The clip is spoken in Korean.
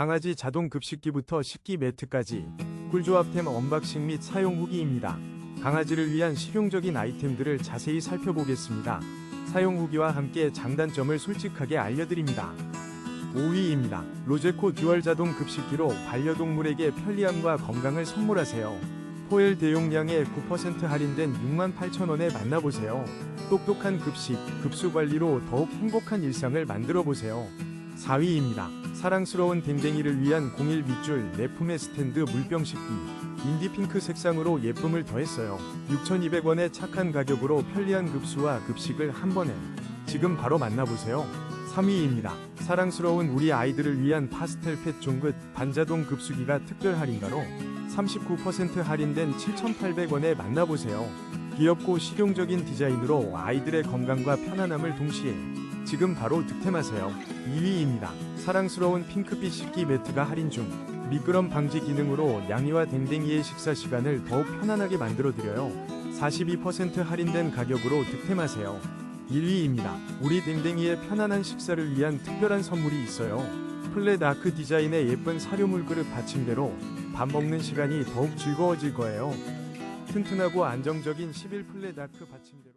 강아지 자동 급식기부터 식기 매트까지 꿀조합템 언박싱 및 사용 후기입니다. 강아지를 위한 실용적인 아이템들을 자세히 살펴보겠습니다. 사용 후기와 함께 장단점을 솔직하게 알려드립니다. 5위입니다. 로제코 듀얼 자동 급식기로 반려동물에게 편리함과 건강을 선물하세요. 포엘 대용량에 9% 할인된 68,000원에 만나보세요. 똑똑한 급식, 급수 관리로 더욱 행복한 일상을 만들어 보세요. 4위입니다. 사랑스러운 댕댕이를 위한 01 밑줄 내 품의 스탠드 물병 씻기. 인디 핑크 색상으로 예쁨을 더했어요. 6,200원의 착한 가격으로 편리한 급수와 급식을 한 번에. 지금 바로 만나보세요. 3위입니다. 사랑스러운 우리 아이들을 위한 파스텔 펫 종긋 반자동 급수기가 특별 할인가로 39% 할인된 7,800원에 만나보세요. 귀엽고 실용적인 디자인으로 아이들의 건강과 편안함을 동시에 지금 바로 득템하세요. 2위입니다. 사랑스러운 핑크빛 식기 매트가 할인 중. 미끄럼 방지 기능으로 양이와 댕댕이의 식사 시간을 더욱 편안하게 만들어드려요. 42% 할인된 가격으로 득템하세요. 1위입니다. 우리 댕댕이의 편안한 식사를 위한 특별한 선물이 있어요. 플랫 아크 디자인의 예쁜 사료물 그릇 받침대로 밥 먹는 시간이 더욱 즐거워질 거예요. 튼튼하고 안정적인 11 플랫 아크 받침대로